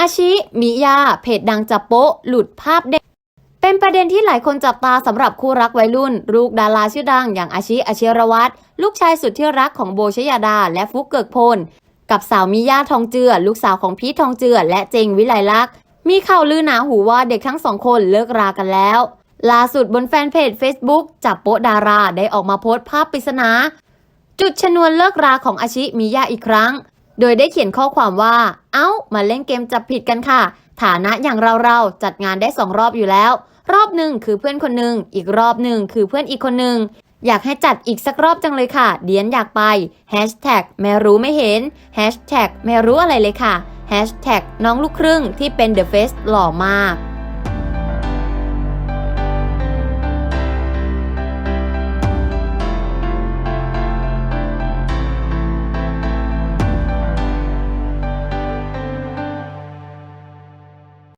อาชิมิยา เพจดังจับโป๊ะ หลุดภาพเด็ก เป็นประเด็นที่หลายคนจับตาสำหรับคู่รักวัยรุ่น ลูกดาราชื่อดัง อย่างอาชิอาชิรวัตรลูกชายสุดที่รักของโบชยาดา และฟุกเกิกพล กับสาวมิยาทองเจือ ลูกสาวของพีททองเจือ และเจงวิไลลักษณ์มีข่าวลือหนาหูว่าเด็กทั้งสองคนเลิกรากันแล้ว ล่าสุดบนแฟนเพจ Facebook จับโป๊ะดาราได้ออกมาโพสต์ภาพปริศนาจุดชนวนเลิกราของอาชิมิยาอีกครั้ง โดยได้เขียนข้อความว่า เอ้า มาเล่นเกมจับผิดกันค่ะ ฐานะอย่างเราๆ จัดงานได้สองรอบอยู่แล้ว รอบหนึ่งคือเพื่อนคนหนึ่ง อีกรอบหนึ่งคือเพื่อนอีกคนหนึ่ง อยากให้จัดอีกสักรอบจังเลยค่ะ เดียนอยากไปแฮชแท็กไม่รู้ไม่เห็นแฮชแท็กไม่รู้อะไรเลยค่ะแฮชแท็กน้องลูกครึ่งที่เป็นเดอะเฟสหล่อมาก